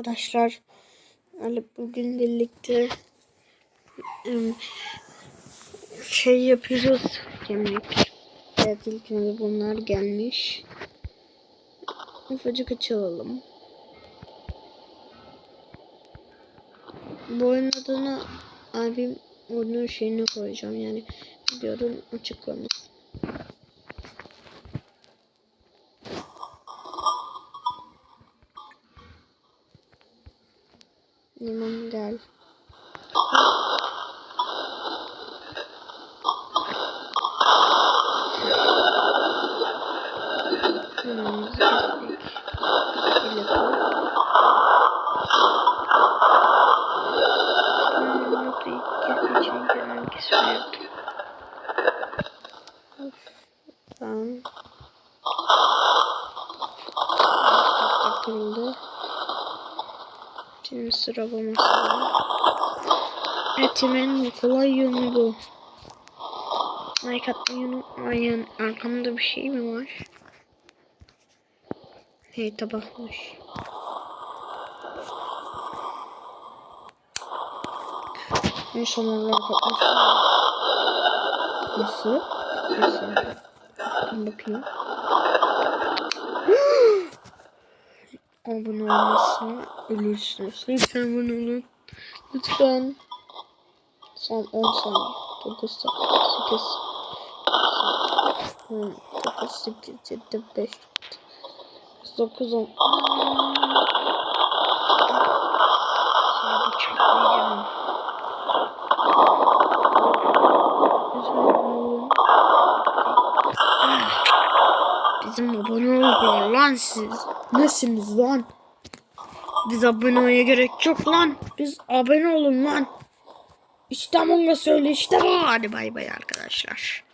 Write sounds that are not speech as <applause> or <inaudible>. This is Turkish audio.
arkadaşlar. Yani bugün birlikte şey yapıyoruz. Yemek. Evet ilk önce bunlar gelmiş. Ufacık açalım. Bu oyunun adını abim oyunun şeyine koyacağım yani videonun açıklaması. Hemen kesmiyordum. Tamam. Kırıldı. Şimdi sıra masada. Etimin kolay yönü bu. Like atmayı unutmayın. Arkamda bir şey mi var? Hey tabakmış. En son olarak atmışım. Nasıl? Nasıl? Bakayım. <gasps> Abone olmazsa ölürsünüz. Lütfen abone olun. Lütfen. Son 10 saniye. 9 saniye. 8 10, 9, 8, 7, 5, 9, 10. Seni bıçaklayacağım. Lütfen abone olun. Ah, Bizim abone olun lan siz. Nesiniz lan? Biz abone olmaya gerek yok lan. Biz abone olun lan. İşte Among Us öyle işte bu. Hadi bay bay arkadaşlar.